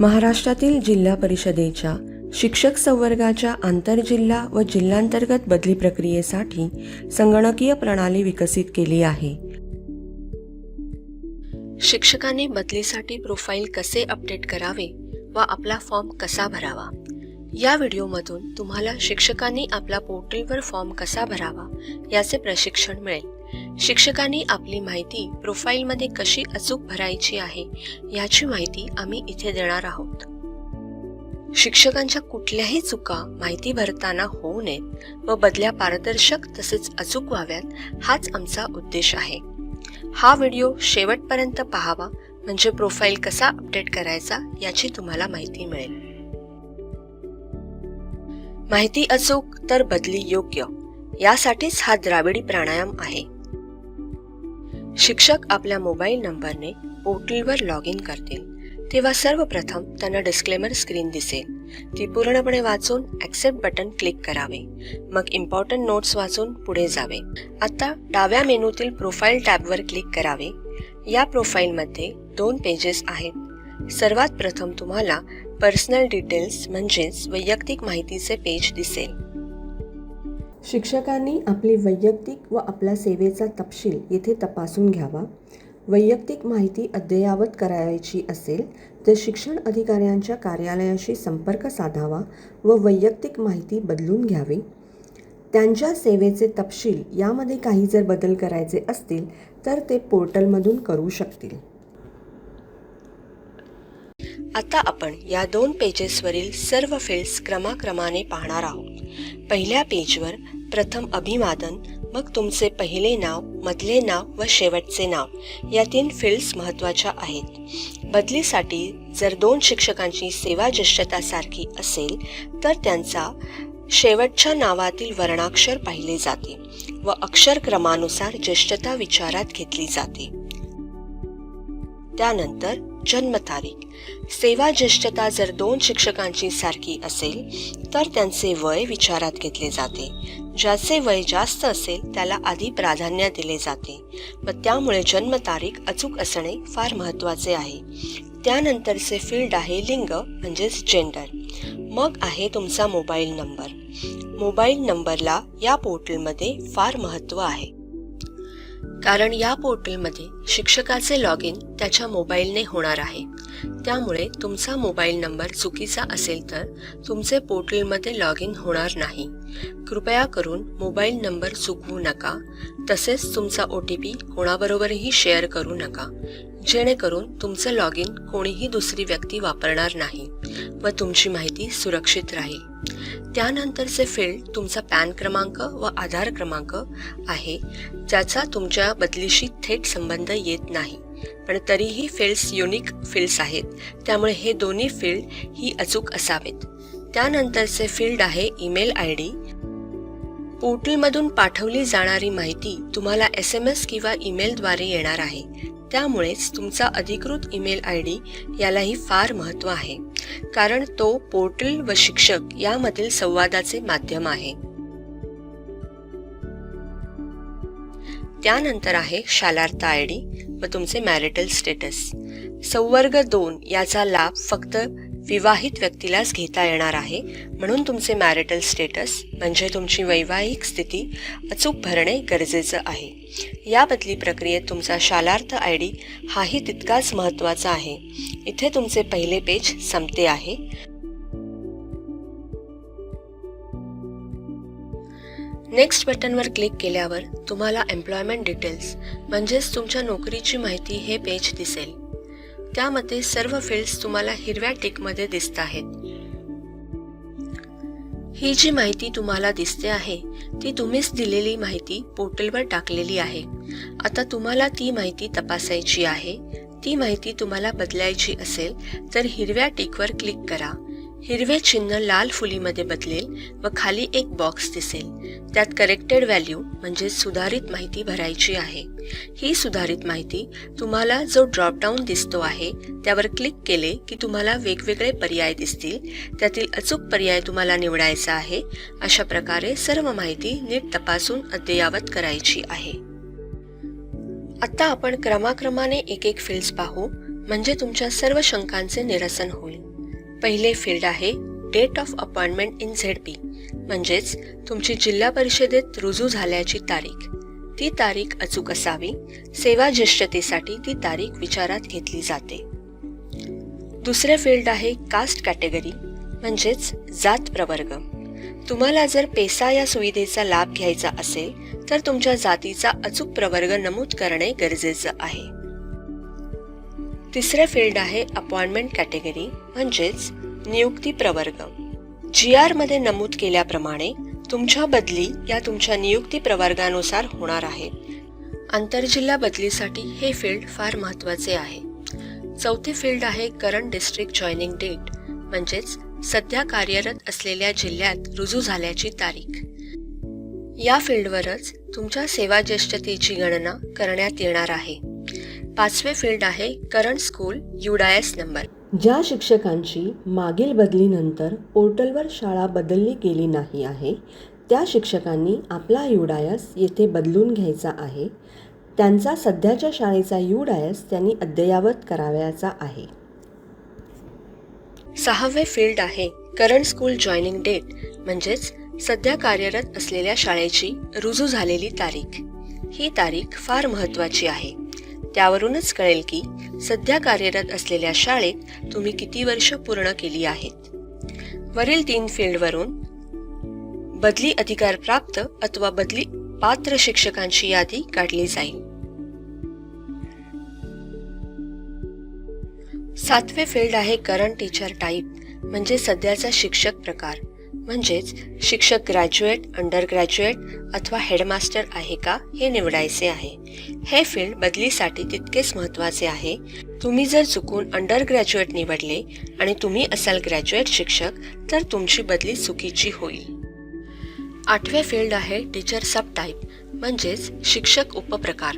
महाराष्ट्रातील जिल्हा परिषदेच्या शिक्षक संवर्गाच्या आंतरजिल्हा व जिल्हांतर्गत बदली प्रक्रियेसाठी संगणकीय प्रणाली विकसित केली आहे. शिक्षकांनी बदलीसाठी प्रोफाईल कसे अपडेट करावे व आपला फॉर्म कसा भरावा? या व्हिडिओमधून तुम्हाला शिक्षकांनी आपला पोर्टलवर फॉर्म कसा भरावा याचे प्रशिक्षण मिळेल. शिक्षकांनी आपली माहिती प्रोफाईलमध्ये कशी अचूक भरायची आहे याची माहिती आम्ही इथे देणार आहोत. शिक्षकांच्या कुठल्याही चुका माहिती भरताना होऊ नयेत व बदल्या पारदर्शक तसेच अचूक व्हाव्यात हाच आमचा उद्देश आहे. हा व्हिडिओ शेवटपर्यंत पाहावा म्हणजे प्रोफाईल कसा अपडेट करायचा याची तुम्हाला माहिती मिळेल. माहिती अचूक तर बदली योग्य यासाठीच हा द्राविडी प्राणायाम आहे. शिक्षक आपल्या मोबाईल नंबरने पोर्टलवर लॉग इन करतील. तेव्हा सर्वप्रथम त्यांना डिस्क्लेमर स्क्रीन दिसेल. ती पूर्णपणे वाचून ॲक्सेप्ट बटन क्लिक करावे. मग इम्पॉर्टंट नोट्स वाचून पुढे जावे. आता डाव्या मेनूतील प्रोफाईल टॅबवर क्लिक करावे. या प्रोफाईलमध्ये दोन पेजेस आहेत. सर्वात प्रथम तुम्हाला पर्सनल डिटेल्स म्हणजेच वैयक्तिक माहितीचे पेज दिसेल. शिक्षकांनी आपली वैयक्तिक व आपल्या सेवेचा तपशील येथे तपासून घ्यावा. वैयक्तिक माहिती अद्ययावत करायची असेल तर शिक्षण अधिकाऱ्यांच्या कार्यालयाशी संपर्क साधावा व वैयक्तिक माहिती बदलून घ्यावी. त्यांच्या सेवेचे तपशील यामध्ये काही जर बदल करायचे असतील तर ते पोर्टलमधून करू शकतील. आता आपण या दोन पेजेसवरील सर्व फील्ड्स क्रमाक्रमाने पाहणार आहोत. पहिल्या पेजवर प्रथम अभिवादन मग तुमचे पहिले नाव मधले नाव व शेवटचे नाव. या तीन फील्ड्स महत्त्वाच्या आहेत. बदलीसाठी जर दोन शिक्षकांची सेवा ज्येष्ठता सारखी असेल तर त्यांचा शेवटच्या नावातील वर्णाक्षर पाहिले जाते व अक्षर क्रमानुसार ज्येष्ठता विचारात घेतली जाते. त्यानंतर जन्मतारीख. सेवा ज्येष्ठता जर दोन शिक्षकांची सारखी असेल तर त्यांचे वय विचारात घेतले जाते. ज्याचे वय जास्त असेल त्याला आधी प्राधान्य दिले जाते. व त्यामुळे जन्मतारीख अचूक असणे फार महत्त्वाचे आहे. त्यानंतरचे फील्ड आहे लिंग म्हणजेच जेंडर मग आहे तुमचा मोबाईल नंबर. मोबाईल नंबरला या पोर्टलमध्ये फार महत्त्व आहे. कारण या पोर्टलमध्ये शिक्षकाचे लॉग इन त्याच्या मोबाईलने होणार आहे. त्यामुळे तुमचा मोबाईल नंबर चुकीचा असेल तर तुमचे पोर्टलमध्ये लॉग इन होणार नाही. कृपया करून मोबाईल नंबर चुकवू नका. तसेच तुमचा ओ टी पी कोणाबरोबरही शेअर करू नका. जेणेकरून तुमचं लॉग इन कोणीही दुसरी व्यक्ती वापरणार नाही व तुमची माहिती सुरक्षित राहील. त्यानंतरचे फील्ड तुमचा पॅन क्रमांक व आधार क्रमांक आहे. ज्याचा तुमच्या बदलीशी थेट संबंध येत नाही. पण तरीही फील्ड्स युनिक फील्ड्स आहेत. त्यामुळे हे दोन्ही फील्ड ही अचूक असावेत. त्यानंतरचे फील्ड आहे ईमेल आय डी. पोर्टलमधून पाठवली जाणारी माहिती तुम्हाला एस एम एस किंवा ईमेलद्वारे येणार आहे. त्यामुळेच तुमचा अधिकृत ईमेल आय डी यालाही फार महत्त्व आहे. कारण तो पोर्टल व शिक्षक यामधील संवादाचे माध्यम आहे. त्यानंतर आहे शालार्थ आय डी व तुमचे मॅरिटल स्टेटस संवर्ग दोन याचा लाभ फक्त विवाहित व्यक्तीलाच घेता येणार आहे. म्हणून तुमचे मॅरिटल स्टेटस म्हणजे तुमची वैवाहिक स्थिती अचूक भरणे गरजेचं आहे. या बदली प्रक्रियेत तुमचा शालार्थ आय डी हाही तितकाच महत्त्वाचा आहे. इथे तुमचे पहिले पेज संपते आहे. नेक्स्ट बटनवर क्लिक केल्यावर तुम्हाला एम्प्लॉयमेंट डिटेल्स म्हणजेच तुमच्या नोकरीची माहिती हे पेज दिसेल. त्यामध्ये सर्व फील्ड्स तुम्हाला हिरव्या टिकमध्ये दिसत आहेत. ही जी माहिती तुम्हाला दिसते आहे ती तुम्हीच दिलेली माहिती पोर्टलवर टाकलेली आहे. आता तुम्हाला ती माहिती तपासायची आहे. ती माहिती तुम्हाला बदलायची असेल तर हिरव्या टिकवर क्लिक करा. हिरवे चिन्ह लाल फुलीमध्ये बदलेल व खाली एक बॉक्स दिसेल. त्यात करेक्टेड व्हॅल्यू म्हणजे सुधारित माहिती भरायची आहे. ही सुधारित माहिती तुम्हाला जो ड्रॉपडाऊन दिसतो आहे त्यावर क्लिक केले की तुम्हाला वेगवेगळे पर्याय दिसतील. त्यातील अचूक पर्याय तुम्हाला निवडायचा आहे. अशा प्रकारे सर्व माहिती नीट तपासून अद्ययावत करायची आहे. आता आपण क्रमाक्रमाने एक एक फील्ड्स पाहू म्हणजे तुमच्या सर्व शंकांचे निरसन होईल. पहिले फील्ड आहे date of appointment in Z P. म्हणजेच तुमची जिल्हा परिषदेत रुजू झाल्याची तारीख. ती तारीख अचूक असावी. सेवा ज्येष्ठतेसाठी ती तारीख विचारात घेतली जाते. दुसरे फील्ड आहे कास्ट कॅटेगरी म्हणजेच जात प्रवर्ग. तुम्हाला जर पेसा या सुविधेचा लाभ घ्यायचा असेल तर तुमच्या जातीचा अचूक प्रवर्ग नमूद करणे गरजेचं आहे. तिसरे फील्ड आहे अपॉइंटमेंट कॅटेगरी म्हणजेच नियुक्ती प्रवर्ग. जी आरमध्ये नमूद केल्याप्रमाणे तुमच्या बदली या तुमच्या नियुक्ती प्रवर्गानुसार होणार आहे. आंतरजिल्हा बदलीसाठी हे फील्ड फार महत्त्वाचे आहे. चौथे फील्ड आहे करंट डिस्ट्रिक्ट जॉईनिंग डेट म्हणजेच सध्या कार्यरत असलेल्या जिल्ह्यात रुजू झाल्याची तारीख. या फील्डवरच तुमच्या सेवा ज्येष्ठतेची गणना करण्यात येणार आहे. पाचवे फील्ड आहे करंट स्कूल युडायस नंबर. ज्या शिक्षकांची मागील बदलीनंतर पोर्टलवर शाळा बदलली गेली नाही आहे त्या शिक्षकांनी आपला युडायस येथे बदलून घ्यायचा आहे. त्यांचा सध्याच्या शाळेचा युडायस त्यांनी अद्ययावत करावयाचा आहे. सहावे फील्ड आहे करंट स्कूल जॉईनिंग डेट म्हणजेच सध्या कार्यरत असलेल्या शाळेची रुजू झालेली तारीख. ही तारीख फार महत्त्वाची आहे. त्यावरूनच कळेल की सध्या कार्यरत असलेल्या शाळेत तुम्ही किती वर्ष पूर्ण केली आहेत. वरील तीन फील्डवरून बदली अधिकार प्राप्त अथवा बदली पात्र शिक्षकांची यादी काढली जाईल. सातवे फील्ड आहे करंट टीचर टाईप म्हणजे सध्याचा शिक्षक प्रकार. म्हणजेच शिक्षक ग्रॅज्युएट अंडर ग्रॅज्युएट अथवा हेडमास्टर आहे का हे निवडायचे आहे. हे फील्ड बदलीसाठी तितकेच महत्त्वाचे आहे. तुम्ही जर चुकून अंडर ग्रॅज्युएट निवडले आणि तुम्ही असाल ग्रॅज्युएट शिक्षक तर तुमची बदली चुकीची होईल. आठवे फील्ड आहे टीचर सब टाईप म्हणजेच शिक्षक उपप्रकार.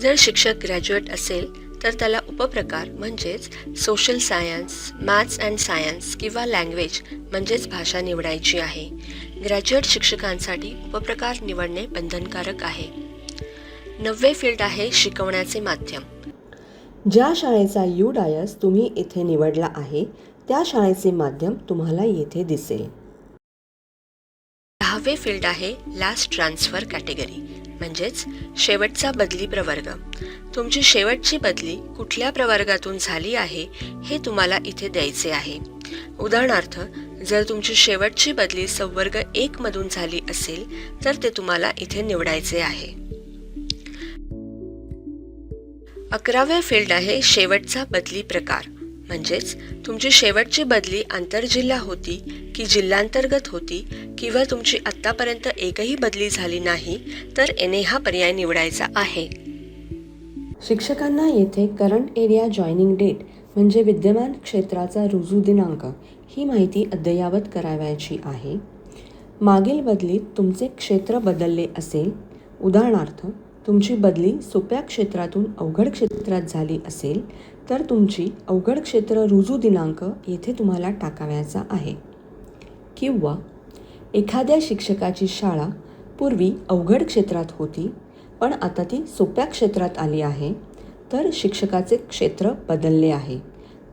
जर शिक्षक ग्रॅज्युएट असेल तर त्याला उपप्रकार म्हणजेच social science maths and science किंवा लँग्वेज म्हणजेच भाषा निवडायची आहे. ग्रॅज्युएट शिक्षकांसाठी उपप्रकार निवडणे बंधनकारक आहे. नववे फील्ड आहे शिकवण्याचे माध्यम. ज्या शाळेचा युडायस तुम्ही येथे निवडला आहे त्या शाळेचे माध्यम तुम्हाला येथे दिसेल. दहावे फील्ड आहे लास्ट ट्रान्सफर कॅटेगरी म्हणजेच शेवटचा बदली प्रवर्ग. तुमची शेवटची बदली कुठल्या प्रवर्गातून झाली आहे हे तुम्हाला इथे द्यायचे आहे. उदाहरणार्थ जर तुमची शेवटची बदली संवर्ग एक मधून झाली असेल तर ते तुम्हाला इथे निवडायचे आहे. अकरावे फील्ड आहे शेवटचा बदली प्रकार. म्हणजेच तुमची शेवटची बदली आंतरजिल्हा होती की जिल्हांतर्गत होती किंवा तुमची आत्तापर्यंत एकही बदली झाली नाही तर एने हा पर्याय निवडायचा आहे. शिक्षकांना येथे करंट एरिया जॉईनिंग डेट म्हणजे विद्यमान क्षेत्राचा रुजू दिनांक ही माहिती अद्ययावत करावयाची आहे. मागील बदलीत तुमचे क्षेत्र बदलले असेल. उदाहरणार्थ तुमची बदली सोप्या क्षेत्रातून अवघड क्षेत्रात झाली असेल तर तुमची अवघड क्षेत्र रुजू दिनांक येथे तुम्हाला टाकावयाचा आहे. किंवा एखाद्या शिक्षकाची शाळा पूर्वी अवघड क्षेत्रात होती पण आता ती सोप्या क्षेत्रात आली आहे तर शिक्षकाचे क्षेत्र बदलले आहे.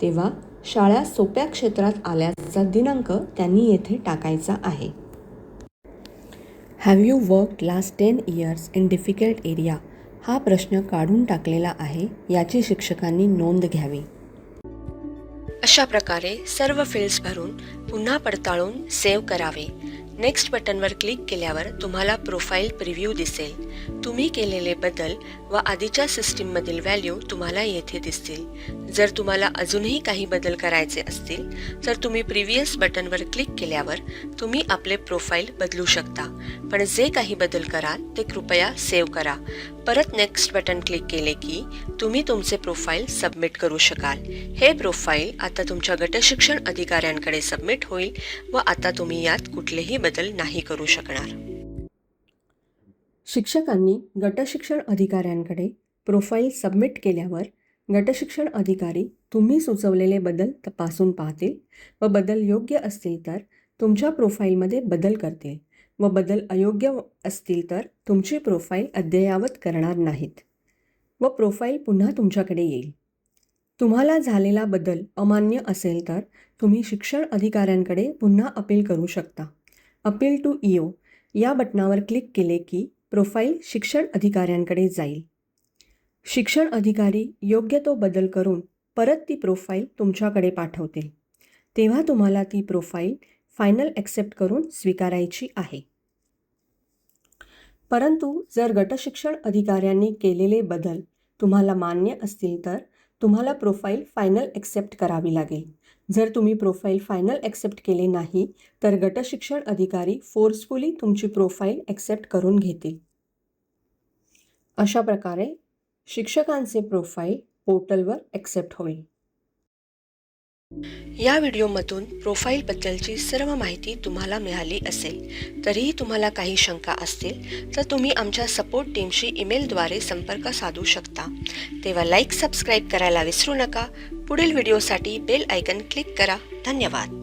तेव्हा शाळा सोप्या क्षेत्रात आल्याचा दिनांक त्यांनी येथे टाकायचा आहे. Have you work last ten years in difficult area हा प्रश्न काढून टाकलेला आहे याची शिक्षकांनी नोंद घ्यावी. अशा प्रकारे सर्व फील्ड्स भरून पुन्हा पडताळून सेव्ह करावे. नेक्स्ट बटनवर क्लिक केल्यावर तुम्हाला प्रोफाईल प्रिव्ह्यू दिसेल. तुम्ही केलेले बदल व आधीच्या सिस्टीममधील व्हॅल्यू तुम्हाला येथे दिसतील. जर तुम्हाला अजूनही काही बदल करायचे असतील तर तुम्ही प्रिव्हियस बटनवर क्लिक केल्यावर तुम्ही आपले प्रोफाईल बदलू शकता. पण जे काही बदल कराल ते कृपया सेव्ह करा. परत नेक्स्ट बटन क्लिक केले की तुम्ही तुमचे प्रोफाईल सबमिट करू शकाल. हे प्रोफाईल आता तुमच्या गटशिक्षण अधिकाऱ्यांकडे सबमिट होईल व आता तुम्ही यात कुठलेही बदल नाही करू शकणार. शिक्षकांनी गटशिक्षण अधिकाऱ्यांकडे प्रोफाईल सबमिट केल्यावर गटशिक्षण अधिकारी तुम्ही सुचवलेले बदल तपासून पाहतील व बदल योग्य असतील तर तुमच्या प्रोफाईलमध्ये बदल करतील. व बदल अयोग्य असतील तर तुमची प्रोफाईल अद्ययावत करणार नाहीत. व प्रोफाईल पुन्हा तुमच्याकडे येईल. तुम्हाला झालेला बदल अमान्य असेल तर तुम्ही शिक्षण अधिकाऱ्यांकडे पुन्हा अपील करू शकता. अपील टू इओ या बटणावर क्लिक केले की प्रोफाईल शिक्षण अधिकाऱ्यांकडे जाईल. शिक्षण अधिकारी योग्य तो बदल करून परत ती प्रोफाईल तुमच्याकडे पाठवतील. तेव्हा तुम्हाला ती प्रोफाईल फायनल ॲक्सेप्ट करून स्वीकारायची आहे. परंतु जर गटशिक्षण अधिकाऱ्यांनी केलेले बदल तुम्हाला मान्य असतील तर तुम्हाला प्रोफाईल फायनल ॲक्सेप्ट करावी लागेल. जर तुम्ही प्रोफाईल फायनल ॲक्सेप्ट केले नाही तर गटशिक्षण अधिकारी फोर्सफुली तुमची प्रोफाईल ॲक्सेप्ट करून घेतील. अशा प्रकारे शिक्षकांचे प्रोफाईल पोर्टलवर ॲक्सेप्ट होईल. या व्हिडिओमधून प्रोफाईलबद्दलची सर्व माहिती तुम्हाला मिळाली असेल तरीही तुम्हाला काही शंका असतील तर तुम्ही आमच्या सपोर्ट टीमशी ईमेलद्वारे संपर्क साधू शकता. तेव्हा लाईक सबस्क्राईब करायला विसरू नका. पुढील व्हिडिओसाठी बेल आयकन क्लिक करा. धन्यवाद.